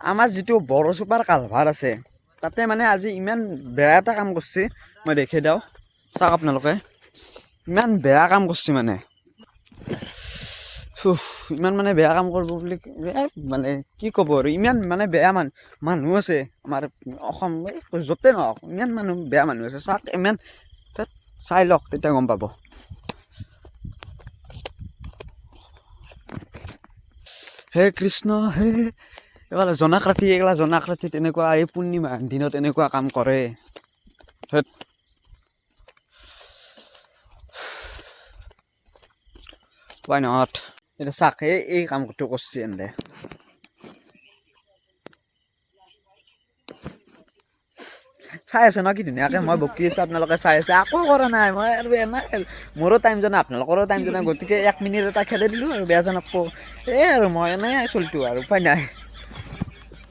আমাৰ যিটো বড়ো চুপাৰ কালভাৰ আছে তাতে মানে আজি ইমান বেয়া এটা কাম কৰিছে। মই দেখি দিওঁ। চাওক আপোনালোকে। ইমান বেয়া কাম কৰিছে মানে। ইমান মানে বেয়া কাম কৰিব বুলি মানে কি ক'ব আৰু ইমান মানে বেয়া মানুহ মানুহ আছে আমাৰ অসম য'তে নহওক ইমান মানুহ বেয়া মানুহ আছে। চাওক ইমান তাত চাই লওক তেতিয়া গম পাব। হে কৃষ্ণ হে এইফালে জনাক ৰাতি এইগিলা জনাক ৰাতি তেনেকুৱা এই পূৰ্ণিমা দিনত এনেকুৱা কাম কৰে। why not? এতিয়া চাক, এই এই কামটো কৰিছে এনে চাই আছে ন কি ধুনীয়াকৈ? মই বকি আছোঁ, আপোনালোকে চাই আছে। আকৌ কৰা নাই, মই আৰু এনে মোৰো টাইম জানা, আপোনালোকৰো টাইম জানা, গতিকে এক মিনিট এটা খেদাই দিলোঁ আৰু বেয়া জানক এই আৰু মই এনেই চলিছোঁ আৰু, উপায় নাই।